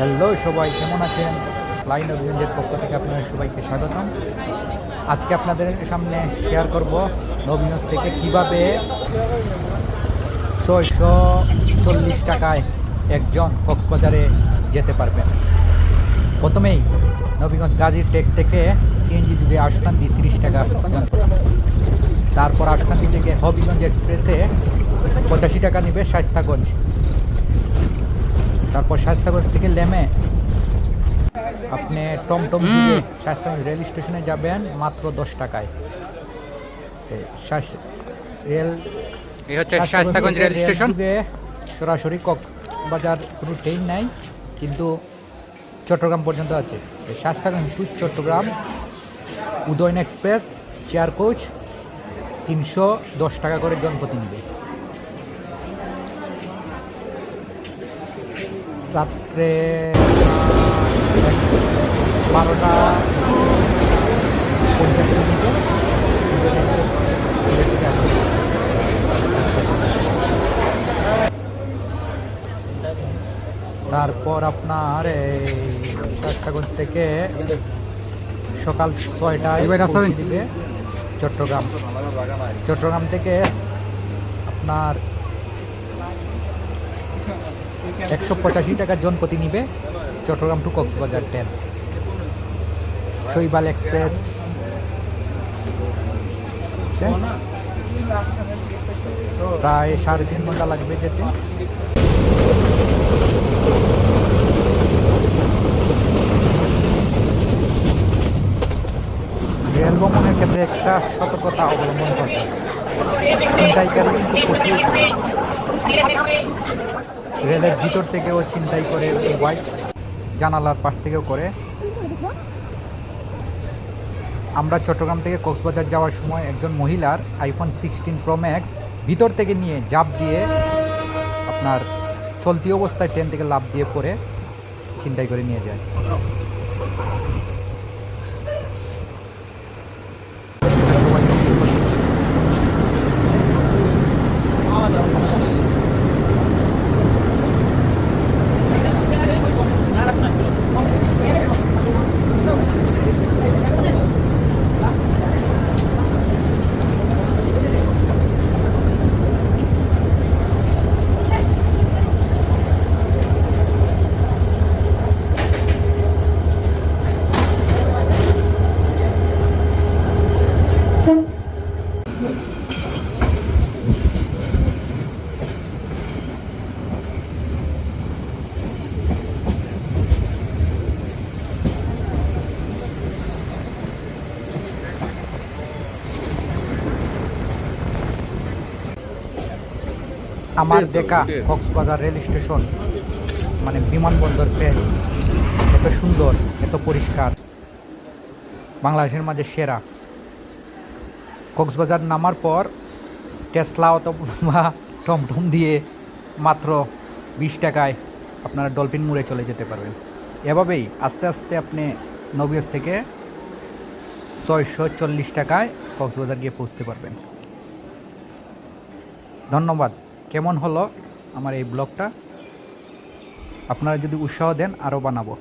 Hello সবাই, কেমন আছেন? লাইন অভিযানের পক্ষ থেকে আপনাদের সবাইকে স্বাগতম। আজকে আপনাদের সামনে শেয়ার করব নবীগঞ্জ থেকে কীভাবে ছয়শো চল্লিশ টাকায় একজন কক্সবাজারে যেতে পারবেন। প্রথমেই নবীগঞ্জ গাজীর টেক থেকে সিএনজি দুধে আশকান্দি তিরিশ টাকা তারপর আশকান্দি থেকে হবিগঞ্জ এক্সপ্রেসে পঁচাশি টাকা নেবে শাইস্তাগঞ্জ তারপর শাস্তাগঞ্জ থেকে লেমে। আপনি টমটম যুগে শাস্তাগঞ্জ রেল স্টেশনে যাবেন মাত্র দশ টাকায়। রেল এই হচ্ছে শায়স্তাগঞ্জ রেল স্টেশন। সরাসরি কক্সবাজার কোনো ট্রেন নাই কিন্তু চট্টগ্রাম পর্যন্ত আছে। Shantaganj to Chittagong Udayan express chair coach তিনশো দশ টাকা করে জনপ্রতি নেবে রাত্রে বারোটা। তারপর আপনার এই শাস্তাগঞ্জ থেকে সকাল ছয়টায় দিবে চট্টগ্রাম চট্টগ্রাম থেকে আপনার একশো পঁচাশি টাকা জনপ্রতি নিবে Chittagong to Cox's Bazar train Shaibal express. প্রায় সাড়ে তিন ঘণ্টা লাগবে যেতে। রেল ভ্রমণের ক্ষেত্রে একটা সতর্কতা অবলম্বন করতে হবে। ছিনতাইকারী কিন্তু প্রচুর। রেলের ভিতর থেকেও চিন্তাই করে মোবাইল জানালার পাশ থেকেও করে। আমরা চট্টগ্রাম থেকে কক্সবাজার যাওয়ার সময় একজন মহিলার আইফোন সিক্সটিন প্রো ম্যাক্স ভিতর থেকে নিয়ে জাপ দিয়ে আপনার চলতি অবস্থায় ট্রেন থেকে লাভ দিয়ে পরে চিন্তাই করে নিয়ে যায় এটা সবাই আমার দেখা কক্সবাজার রেল স্টেশন মানে বিমানবন্দর ট্রেন এত সুন্দর এত পরিষ্কার বাংলাদেশের মাঝে সেরা। কক্সবাজার নামার পর টেসলা অথবা টমটম দিয়ে মাত্র বিশ টাকায় আপনারা ডলফিন মুড়ে চলে যেতে পারবেন। এভাবেই আস্তে আস্তে আপনি নবিয়স থেকে ছয়শো চল্লিশ টাকায় কক্সবাজার গিয়ে পৌঁছতে পারবেন। ধন্যবাদ। কেমন হলো আমার এই ব্লগটা? আপনারা যদি উৎসাহ দেন আরও বানাবো।